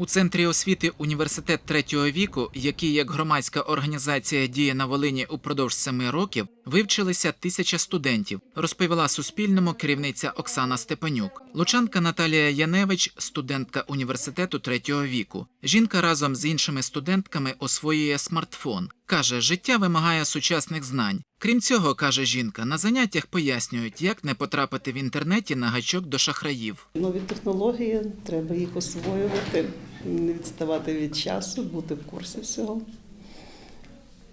У центрі освіти університет третього віку, який як громадська організація діє на Волині упродовж семи років, вивчилися тисяча студентів, розповіла Суспільному керівниця Оксана Степанюк. Лучанка Наталія Яневич, студентка університету третього віку. Жінка разом з іншими студентками освоює смартфон. Каже, життя вимагає сучасних знань. Крім цього, каже жінка, на заняттях пояснюють, як не потрапити в інтернеті на гачок до шахраїв. Нові технології, треба їх освоювати, не відставати від часу, бути в курсі всього.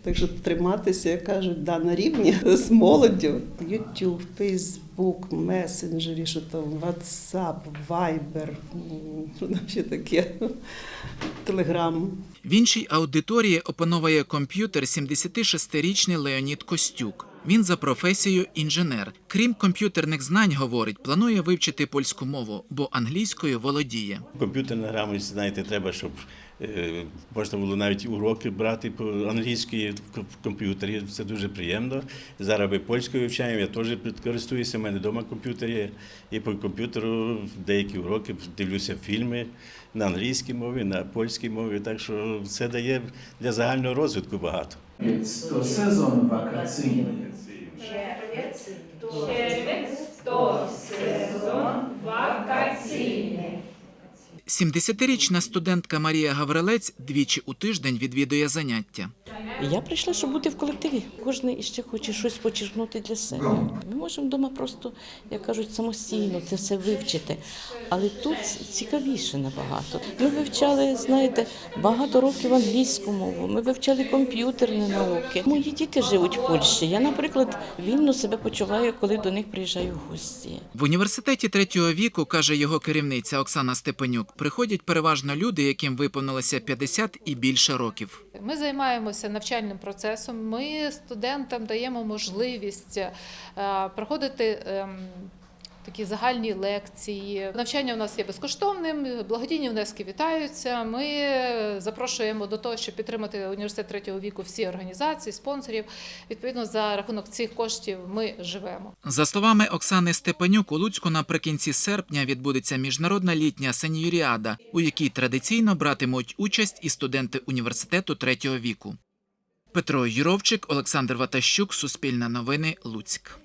Так що триматися, як кажуть, да, на рівні з молоддю. YouTube, Facebook, месенджері, що там, WhatsApp, Viber, що там ще таке, Telegram. В іншій аудиторії опановує комп'ютер 76-річний Леонід Костюк. Він за професією інженер. Крім комп'ютерних знань, говорить, планує вивчити польську мову, бо англійською володіє. Комп'ютерна грамотність, знаєте, треба, щоб можна було навіть уроки брати по англійській в комп'ютері. Це дуже приємно. Зараз ми польською вивчаємо, я теж користуюся, у мене вдома комп'ютер є. І по комп'ютеру деякі уроки дивлюся фільми на англійській мові, на польській мові. Так що це дає для загального розвитку багато. Więc to 70-річна студентка Марія Гаврилець двічі у тиждень відвідує заняття. Я прийшла, щоб бути в колективі. Кожен іще хоче щось почерпнути для себе. Ми можемо вдома просто, як кажуть, самостійно це все вивчити. Але тут цікавіше набагато. Ми вивчали, знаєте, багато років англійську мову. Ми вивчали комп'ютерні науки. Мої діти живуть в Польщі. Я, наприклад, вільно себе почуваю, коли до них приїжджаю в гості. В університеті третього віку, каже його керівниця Оксана Степанюк, приходять переважно люди, яким виповнилося 50 і більше років. Ми займаємося навчальним процесом. Ми студентам даємо можливість е, проходити. Такі загальні лекції. Навчання у нас є безкоштовним, благодійні внески вітаються. Ми запрошуємо до того, щоб підтримати університет третього віку всі організації, спонсорів. Відповідно, за рахунок цих коштів ми живемо. За словами Оксани Степанюк, у Луцьку наприкінці серпня відбудеться міжнародна літня сеньоріада, у якій традиційно братимуть участь і студенти університету третього віку. Петро Юровчик, Олександр Ватащук, Суспільне новини, Луцьк.